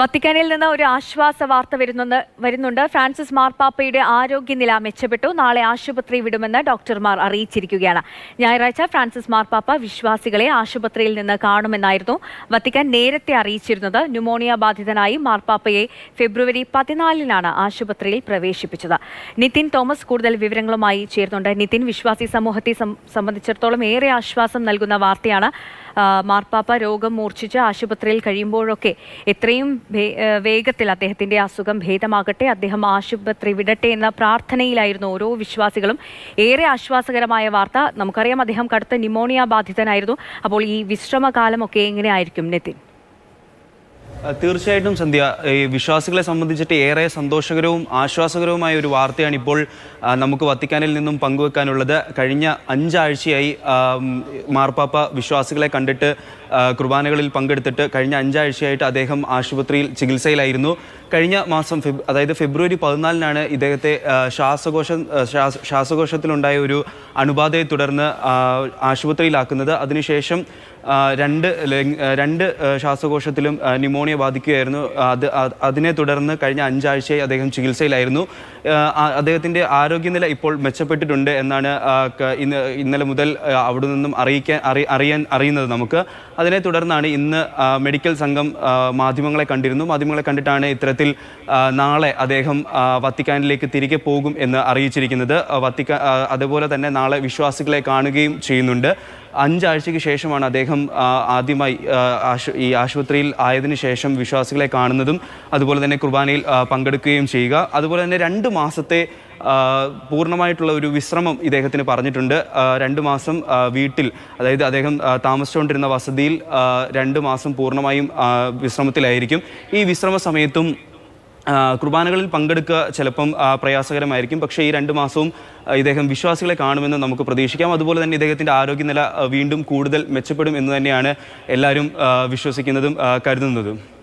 വത്തിക്കാനിൽ നിന്ന് ഒരു ആശ്വാസ വാർത്ത വരുന്നുണ്ട് വരുന്നുണ്ട്. ഫ്രാൻസിസ് മാർപ്പാപ്പയുടെ ആരോഗ്യനില മെച്ചപ്പെട്ടു. നാളെ ആശുപത്രി വിടുമെന്ന് ഡോക്ടർമാർ അറിയിച്ചിരിക്കുകയാണ്. ഞായറാഴ്ച ഫ്രാൻസിസ് മാർപ്പാപ്പ വിശ്വാസികളെ ആശുപത്രിയിൽ നിന്ന് കാണുമെന്നായിരുന്നു വത്തിക്കാൻ നേരത്തെ അറിയിച്ചിരുന്നത്. ന്യൂമോണിയ ബാധിതനായി മാർപ്പാപ്പയെ ഫെബ്രുവരി പതിനാലിനാണ് ആശുപത്രിയിൽ പ്രവേശിപ്പിച്ചത്. നിതിൻ തോമസ് കൂടുതൽ വിവരങ്ങളുമായി ചേർന്നുണ്ട് നിതിൻ വിശ്വാസി സമൂഹത്തെ സംബന്ധിച്ചിടത്തോളം ഏറെ ആശ്വാസം നൽകുന്ന വാർത്തയാണ് മാർപ്പാപ്പ രോഗം മൂർച്ഛിച്ച് ആശുപത്രിയിൽ കഴിയുമ്പോഴൊക്കെ എത്രയും വേഗത്തിൽ അദ്ദേഹത്തിന്റെ അസുഖം ഭേദമാകട്ടെ അദ്ദേഹം ആശുപത്രി വിടട്ടെ എന്ന പ്രാർത്ഥനയിലായിരുന്നു ഓരോ വിശ്വാസികളും. ഏറെ ആശ്വാസകരമായ വാർത്ത. നമുക്കറിയാം അദ്ദേഹം കടുത്ത ന്യൂമോണിയ ബാധിതനായിരുന്നു. അപ്പോൾ ഈ വിശ്രമകാലമൊക്കെ എങ്ങനെയായിരിക്കും നിതിൻ? തീർച്ചയായിട്ടും സന്ധ്യ ഈ വിശ്വാസികളെ സംബന്ധിച്ചിട്ട് ഏറെ സന്തോഷകരവും ആശ്വാസകരവുമായ ഒരു വാർത്തയാണ് ഇപ്പോൾ നമുക്ക് വത്തിക്കാനിൽ നിന്നും പങ്കുവെക്കാനുള്ളത്. കഴിഞ്ഞ അഞ്ചാഴ്ചയായി മാർപ്പാപ്പ വിശ്വാസികളെ കണ്ടിട്ട് കുർബാനകളിൽ പങ്കെടുത്തിട്ട് കഴിഞ്ഞ അഞ്ചാഴ്ചയായിട്ട് അദ്ദേഹം ആശുപത്രിയിൽ ചികിത്സയിലായിരുന്നു. കഴിഞ്ഞ മാസം ഫെബ് അതായത് ഫെബ്രുവരി പതിനാലിനാണ് ഇദ്ദേഹത്തെ ശ്വാസകോശ ശ്വാസകോശത്തിലുണ്ടായ ഒരു അണുബാധയെ തുടർന്ന് ആശുപത്രിയിലാക്കുന്നത്. അതിനുശേഷം രണ്ട് രണ്ട് ശ്വാസകോശത്തിലും ന്യൂമോണിയ ബാധിക്കുകയായിരുന്നു. അത് അത് അതിനെ തുടർന്ന് കഴിഞ്ഞ അഞ്ചാഴ്ചയായി അദ്ദേഹം ചികിത്സയിലായിരുന്നു. അദ്ദേഹത്തിന്റെ ആരോഗ്യനില ഇപ്പോൾ മെച്ചപ്പെട്ടിട്ടുണ്ട് എന്നാണ് ഇന്ന് ഇന്നലെ മുതൽ അവിടെ നിന്നും അറിയിക്കാൻ അറി അറിയാൻ അറിയുന്നത് നമുക്ക്. അതിനെ തുടർന്നാണ് ഇന്ന് മെഡിക്കൽ സംഘം മാധ്യമങ്ങളെ കണ്ടിരുന്നു. മാധ്യമങ്ങളെ കണ്ടിട്ടാണ് ഇത്തരത്തിൽ നാളെ അദ്ദേഹം വത്തിക്കാനിലേക്ക് തിരികെ പോകും എന്ന് അറിയിച്ചിരിക്കുന്നത്. വത്തിക്കാൻ വത്തിക്കാ അതുപോലെ തന്നെ നാളെ വിശ്വാസികളെ കാണുകയും ചെയ്യുന്നുണ്ട്. അഞ്ചാഴ്ചയ്ക്ക് ശേഷമാണ് അദ്ദേഹം ആദ്യമായി ഈ ആശുപത്രിയിൽ ആയതിനു ശേഷം വിശ്വാസികളെ കാണുന്നതും അതുപോലെ തന്നെ കുർബാനയിൽ പങ്കെടുക്കുകയും ചെയ്യുക. അതുപോലെ തന്നെ രണ്ട് മാസത്തെ പൂർണമായിട്ടുള്ള ഒരു വിശ്രമം ഇദ്ദേഹത്തിന് പറഞ്ഞിട്ടുണ്ട്. രണ്ട് മാസം വീട്ടിൽ അതായത് അദ്ദേഹം താമസിച്ചുകൊണ്ടിരുന്ന വസതിയിൽ രണ്ട് മാസം പൂർണമായും വിശ്രമത്തിലായിരിക്കും. ഈ വിശ്രമ സമയത്തും കുർബാനകളിൽ പങ്കെടുക്കുക ചിലപ്പം പ്രയാസകരമായിരിക്കും. പക്ഷേ ഈ രണ്ട് മാസവും ഇദ്ദേഹം വിശ്വാസികളെ കാണുമെന്ന് നമുക്ക് പ്രതീക്ഷിക്കാം. അതുപോലെ തന്നെ ഇദ്ദേഹത്തിന്റെ ആരോഗ്യനില വീണ്ടും കൂടുതൽ മെച്ചപ്പെടും എന്ന് തന്നെയാണ് എല്ലാവരും വിശ്വസിക്കുന്നതും കരുതുന്നതും.